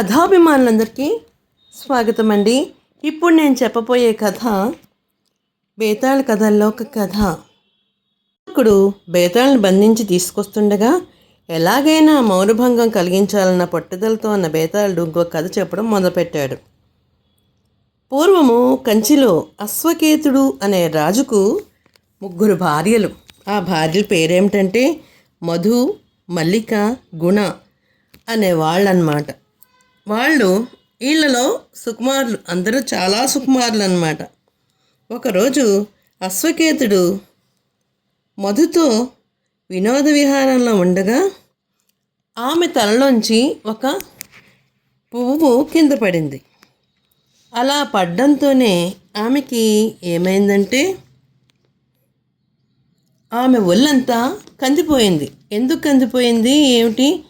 కథాభిమానులందరికీ స్వాగతం అండి ఇప్పుడు నేను చెప్పబోయే కథ బేతాళ కథల్లో ఒక కథ. ఇప్పుడు బేతాళని బంధించి తీసుకొస్తుండగా ఎలాగైనా మౌనభంగం కలిగించాలన్న పట్టుదలతో ఉన్న బేతాళుడు ఇంకో కథ చెప్పడం మొదలుపెట్టాడు. పూర్వము కంచిలో అశ్వకేతుడు అనే రాజుకు ముగ్గురు భార్యలు. ఆ భార్యల పేరేమిటంటే మధు మల్లిక గుణ అనే వాళ్ళన్నమాట. వాళ్ళు వీళ్ళలో సుకుమారులు అందరూ చాలా సుకుమారులు అన్నమాట ఒకరోజు అశ్వకేతుడు మధుతో వినోద విహారంలో ఉండగా ఆమె తలలోంచి ఒక పువ్వు కింద పడింది. అలా పడ్డంతోనే ఆమెకి ఏమైందంటే ఆమె ఒళ్ళంతా కందిపోయింది. ఎందుకు కందిపోయింది? ఏమిటి?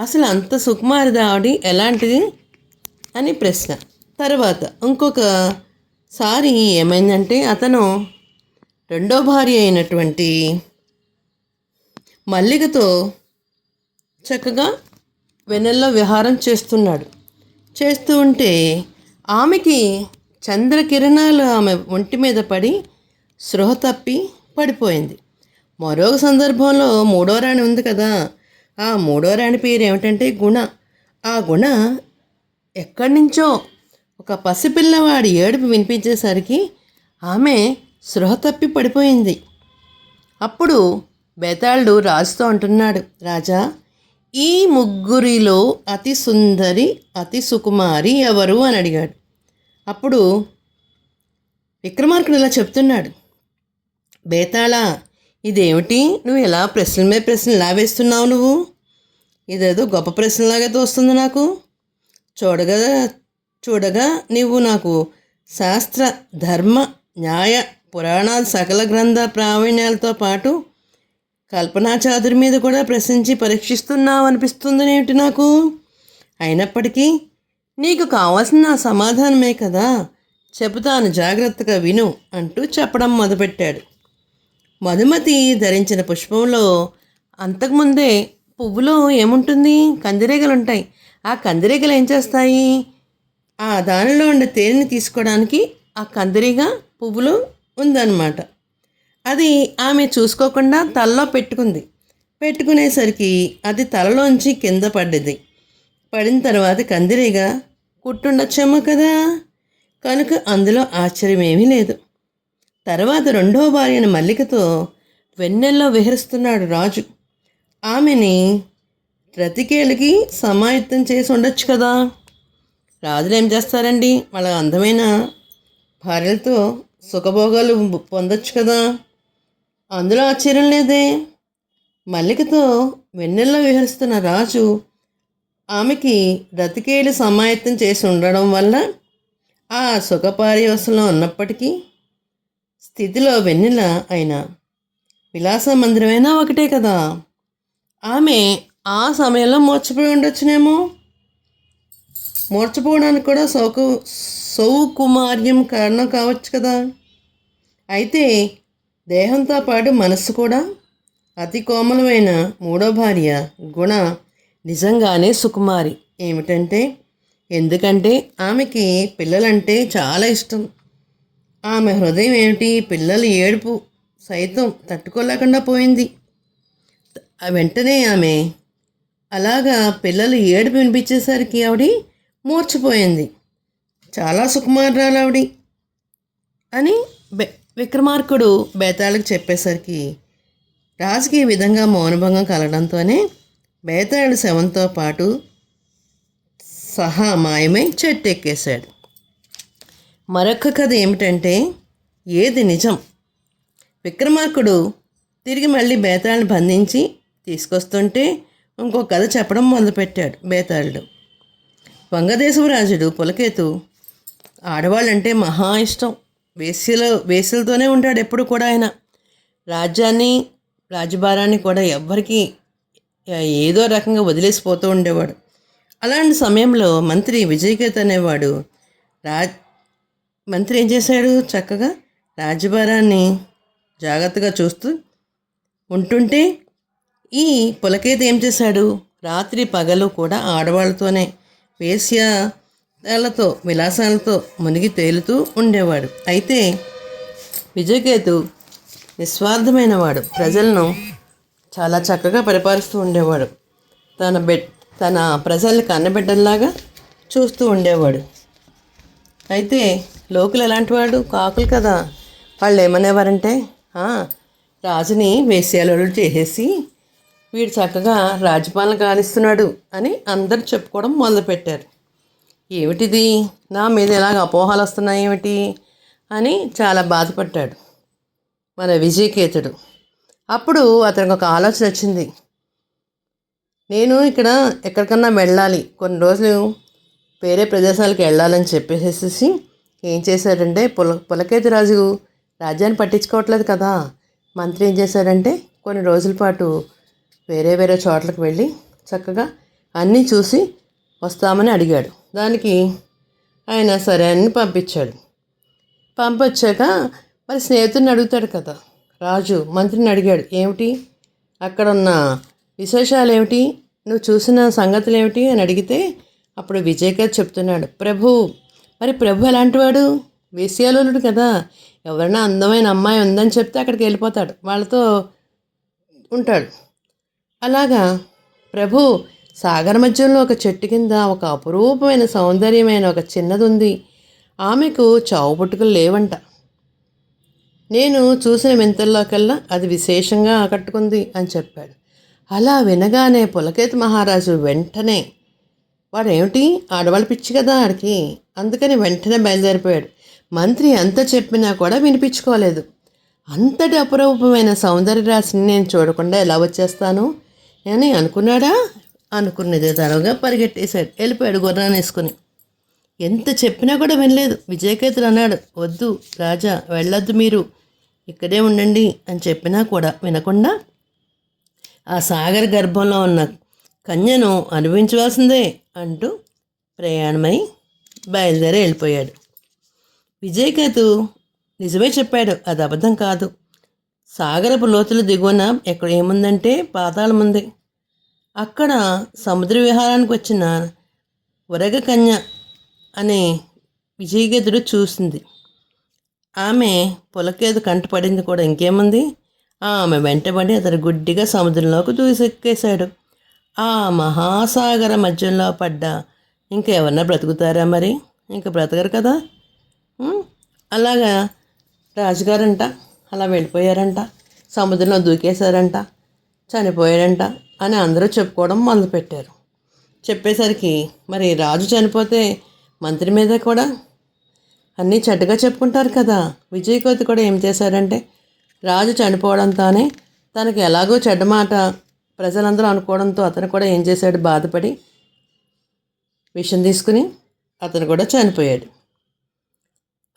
అసలు అంత సుకుమారి ఆవిడ ఎలాంటిది? అని ప్రశ్న. తర్వాత ఇంకొక సారి ఏమైందంటే అతను రెండో భార్య అయినటువంటి మల్లికతో చక్కగా వెన్నెల్లో విహారం చేస్తున్నాడు. చేస్తూ ఉంటే ఆమెకి చంద్రకిరణాలు ఆమె ఒంటి మీద పడి స్పృహ తప్పి పడిపోయింది. మరో సందర్భంలో మూడో రాణి ఉంది కదా. ఆ మూడో రాణి పేరు ఏమిటంటే గుణ. ఆ గుణ ఎక్కడి నుంచో ఒక పసిపిల్లవాడి ఏడుపు వినిపించేసరికి ఆమె స్పృహ తప్పి పడిపోయింది. అప్పుడు బేతాళుడు రాజుతో అంటున్నాడు రాజా ఈ ముగ్గురిలో అతి సుందరి అతి సుకుమారి ఎవరు? అని అడిగాడు. అప్పుడు విక్రమార్కుడు ఇలా చెప్తున్నాడు బేతాళ ఇదేమిటి? నువ్వు ఎలా ప్రశ్నల మీద ప్రశ్నలు ఎలా వేస్తున్నావు నువ్వు? ఇదేదో గొప్ప ప్రశ్నలాగా తోస్తుంది నాకు. చూడగా చూడగా నీవు నాకు శాస్త్ర ధర్మ న్యాయ పురాణాల సకల గ్రంథ ప్రావీణ్యాలతో పాటు కల్పనా చాదురి మీద కూడా ప్రశ్నించి పరీక్షిస్తున్నావు అనిపిస్తుంది ఏమిటి నాకు. అయినప్పటికీ నీకు కావాల్సిన సమాధానమే కదా. చెబుతాను జాగ్రత్తగా విను అంటూ చెప్పడం మొదలుపెట్టాడు. మధుమతి ధరించిన పుష్పంలో అంతకుముందే పువ్వులో ఏముంటుంది? కందిరీగలు ఉంటాయి ఆ కందిరీగలు ఏం చేస్తాయి? ఆ దానిలో ఉండే తేనెని తీసుకోవడానికి ఆ కందిరీగ పువ్వులో ఉందన్నమాట. అది ఆమె చూసుకోకుండా తలలో పెట్టుకుంది. పెట్టుకునేసరికి అది తలలోంచి కింద పడ్డది. పడిన తర్వాత కందిరీగ కుట్టుండొచ్చేమో కదా? కనుక అందులో ఆశ్చర్యమేమీ లేదు. తర్వాత రెండవ భార్యను మల్లికతో వెన్నెల్లో విహరిస్తున్నాడు రాజు. ఆమెని రతికేలకి సమాయత్తం చేసి ఉండొచ్చు కదా. రాజులు ఏం చేస్తారండి? వాళ్ళ అందమైన భార్యలతో సుఖభోగాలు పొందొచ్చు కదా. అందులో ఆశ్చర్యం లేదే. మల్లికతో వెన్నెల్లో విహరిస్తున్న రాజు ఆమెకి రతికేలు సమాయత్తం చేసి ఉండడం వల్ల ఆ సుఖపార్యవసంలో ఉన్నప్పటికీ స్థితిలో వెన్నెల అయిన విలాస మందిరమైనా ఒకటే కదా. ఆమె ఆ సమయంలో మూర్చపోయి ఉండొచ్చునేమో. మూర్చపోవడానికి కూడా సౌకు సౌకుమార్యం కారణం కావచ్చు కదా. అయితే దేహంతో పాటు మనస్సు కూడా అతి కోమలమైన మూడో భార్య గుణ నిజంగానే సుకుమారి. ఏమిటంటే ఎందుకంటే ఆమెకి పిల్లలంటే చాలా ఇష్టం. ఆమె హృదయం ఏమిటి? పిల్లల ఏడుపు సైతం తట్టుకోలేకుండా పోయింది. వెంటనే ఆమె అలాగా పిల్లలు ఏడుపు వినిపించేసరికి ఆవిడ మూర్చిపోయింది. చాలా సుకుమారాలు ఆవిడ అని బె విక్రమార్కుడు బేతాళకు చెప్పేసరికి రాజుకి ఈ విధంగా మౌనభంగం కలగడంతోనే బేతాళుడు శవంతో పాటు సహా మాయమై చెట్టెక్కేశాడు. మరొక కథ ఏమిటంటే ఏది నిజం? విక్రమార్కుడు తిరిగి మళ్ళీ బేతాళని బంధించి తీసుకొస్తుంటే ఇంకో కథ చెప్పడం మొదలుపెట్టాడు బేతాళుడు. వంగదేశవరాజుడు పులకేతు ఆడవాళ్ళంటే మహా ఇష్టం. వేశ్యలో వేశ్యలతోనే ఉంటాడు ఎప్పుడు కూడా ఆయన. రాజ్యాన్ని రాజభారాన్ని కూడా ఎవ్వరికి ఏదో రకంగా వదిలేసిపోతూ ఉండేవాడు. అలాంటి సమయంలో మంత్రి విజయకేత్ అనేవాడు రాజ్ మంత్రి ఏం చేశాడు? చక్కగా రాజ్యభారాన్ని జాగ్రత్తగా చూస్తూ ఉంటుంటే ఈ పులకేత ఏం చేశాడు? రాత్రి పగలు కూడా ఆడవాళ్ళతోనే వేశ్యాలతో విలాసాలతో మునిగి తేలుతూ ఉండేవాడు. అయితే విజయకేతు నిస్వార్థమైన వాడు ప్రజలను చాలా చక్కగా పరిపాలిస్తూ ఉండేవాడు. తన బిడ్ తన ప్రజల్ని కన్నబిడ్డల్లాగా చూస్తూ ఉండేవాడు. అయితే లోకులు ఎలాంటి వాడు? కాకులు కదా. వాళ్ళు ఏమనేవారంటే రాజుని వేశ్యాలు చేసేసి వీడు చక్కగా రాజ్యపాలన కానిస్తున్నాడు అని అందరు చెప్పుకోవడం మొదలుపెట్టారు. ఏమిటిది? నా మీద ఎలాగ అపోహలు వస్తున్నాయి ఏమిటి? అని చాలా బాధపడ్డాడు. మన విజయకేతుడు. అప్పుడు అతనికి ఒక ఆలోచన వచ్చింది. నేను ఇక్కడ ఎక్కడికన్నా వెళ్ళాలి. కొన్ని రోజులు వేరే ప్రదేశాలకు వెళ్ళాలని చెప్పేసేసి ఏం చేశాడంటే పుల పులకేతు రాజు రాజ్యాన్ని పట్టించుకోవట్లేదు కదా. మంత్రి ఏం చేశాడంటే కొన్ని రోజుల పాటు వేరే వేరే చోట్లకు వెళ్ళి చక్కగా అన్నీ చూసి వస్తామని అడిగాడు. దానికి ఆయన సరే అని పంపించాడు. పంపొచ్చాక మరి స్నేహితుడిని అడుగుతాడు కదా. రాజు మంత్రిని అడిగాడు. ఏమిటి? అక్కడ ఉన్న విశేషాలు ఏమిటి నువ్వు చూసిన సంగతులు ఏమిటి అని అడిగితే అప్పుడు విజయ్ గారు చెప్తున్నాడు. ప్రభు మరి ప్రభు ఎలాంటివాడు? వేశ్యాలోనుడు కదా. ఎవరైనా అందమైన అమ్మాయి ఉందని చెప్తే అక్కడికి వెళ్ళిపోతాడు. వాళ్ళతో ఉంటాడు. అలాగా? ప్రభు సాగర మధ్యంలో ఒక చెట్టు కింద ఒక అపురూపమైన సౌందర్యమైన ఒక చిన్నది ఉంది ఆమెకు చావు పుట్టుకలు లేవంట. నేను చూసిన వింతల్లోకల్లా అది విశేషంగా ఆకట్టుకుంది అని చెప్పాడు. అలా వినగానే పులకేతు మహారాజు వెంటనే వాడేమిటి? ఆడవాళ్ళ పిచ్చి కదా ఆడికి. అందుకని వెంటనే బయలుదేరిపోయాడు. మంత్రి ఎంత చెప్పినా కూడా వినిపించుకోలేదు. అంతటి అపురూపమైన సౌందర్య రాశిని నేను చూడకుండా ఎలా వచ్చేస్తాను? అని అనుకున్నాడా? అనుకున్నదే తరువుగా పరిగెట్టేశాడు. వెళ్ళిపోయాడు గుర్రాన్ని వేసుకుని. ఎంత చెప్పినా కూడా వినలేదు. విజయకేతుడు అన్నాడు వద్దు రాజా వెళ్ళొద్దు మీరు. ఇక్కడే ఉండండి అని చెప్పినా కూడా వినకుండా ఆ సాగర గర్భంలో ఉన్న కన్యను అనుభవించవలసిందే అంటూ ప్రయాణమై బయలుదేరి వెళ్ళిపోయాడు. విజయకేతు నిజమే చెప్పాడు అది అబద్ధం కాదు. సాగరపు లోతులు దిగువన ఎక్కడ ఏముందంటే పాతాళం ఉంది. అక్కడ సముద్ర విహారానికి వచ్చిన వరగ కన్య అనే విజయగదుడు చూసింది. ఆమె పులకేదు కంటపడింది కూడా ఇంకేముంది? ఆమె వెంటబడి అతడు గుడ్డిగా సముద్రంలోకి దూసెక్కేశాడు. ఆ మహాసాగర మధ్యలో పడ్డ ఇంకెవరన్నా బ్రతుకుతారా మరి? ఇంకా బ్రతకరు కదా? అలాగా రాజుగారంట అలా వెళ్ళిపోయారంట సముద్రంలో దూకేశారంట చనిపోయాడంట అని అందరూ చెప్పుకోవడం మొదలుపెట్టారు. చెప్పేసరికి మరి రాజు చనిపోతే మంత్రి మీద కూడా? అన్నీ చెడ్డగా చెప్పుకుంటారు కదా. విజయకోతి కూడా ఏం చేశారంటే రాజు చనిపోవడంతోనే తనకు ఎలాగో చెడ్డ మాట ప్రజలందరూ అనుకోవడంతో అతను కూడా ఏం చేశాడు? బాధపడి విషం తీసుకుని అతను కూడా చనిపోయాడు.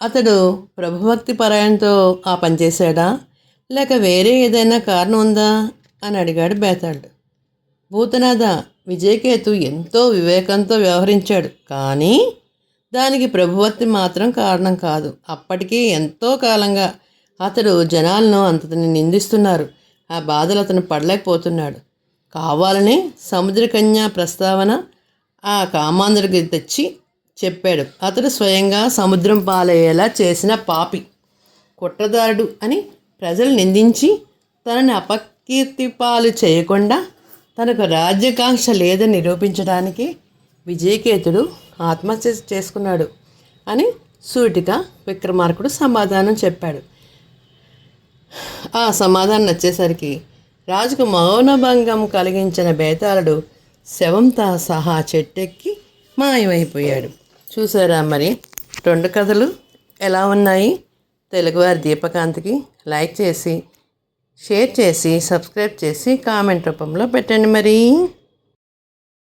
అతడు ప్రభుభక్తి పరాయణతో ఆ పని చేశాడా? లేక వేరే ఏదైనా కారణం ఉందా? అని అడిగాడు బేతాళుడు. భూతనాథ విజయకేతు ఎంతో వివేకంతో వ్యవహరించాడు. కానీ దానికి ప్రభువత్తి మాత్రం కారణం కాదు. అప్పటికే ఎంతో కాలంగా అతడు జనాలను అంతటిని నిందిస్తున్నారు. ఆ బాధలు అతను పడలేకపోతున్నాడు. కావాలని సముద్రకన్యా ప్రస్తావన ఆ కామాంధుడికి తెచ్చి చెప్పాడు. అతడు స్వయంగా సముద్రం పాలయ్యేలా చేసిన పాపి కుట్రదారుడు అని ప్రజలు నిందించి తనని అపకీర్తి పాలు చేయకుండా తనకు రాజ్యకాంక్ష లేదని నిరూపించడానికి విజయకేతుడు ఆత్మహత్య చేసుకున్నాడు అని సూటిగా విక్రమార్కుడు సమాధానం చెప్పాడు. ఆ సమాధానం వచ్చేసరికి రాజుకు మౌనభంగం కలిగించిన బేతాళుడు శవంతో సహా చెట్టెక్కి మాయమైపోయాడు. చూసారా మరి? రెండు కథలు ఎలా ఉన్నాయి? తెలుగువారి దీపకాంతికి లైక్ చేసి షేర్ చేసి సబ్స్క్రైబ్ చేసి కామెంట్ రూపంలో పెట్టండి మరి.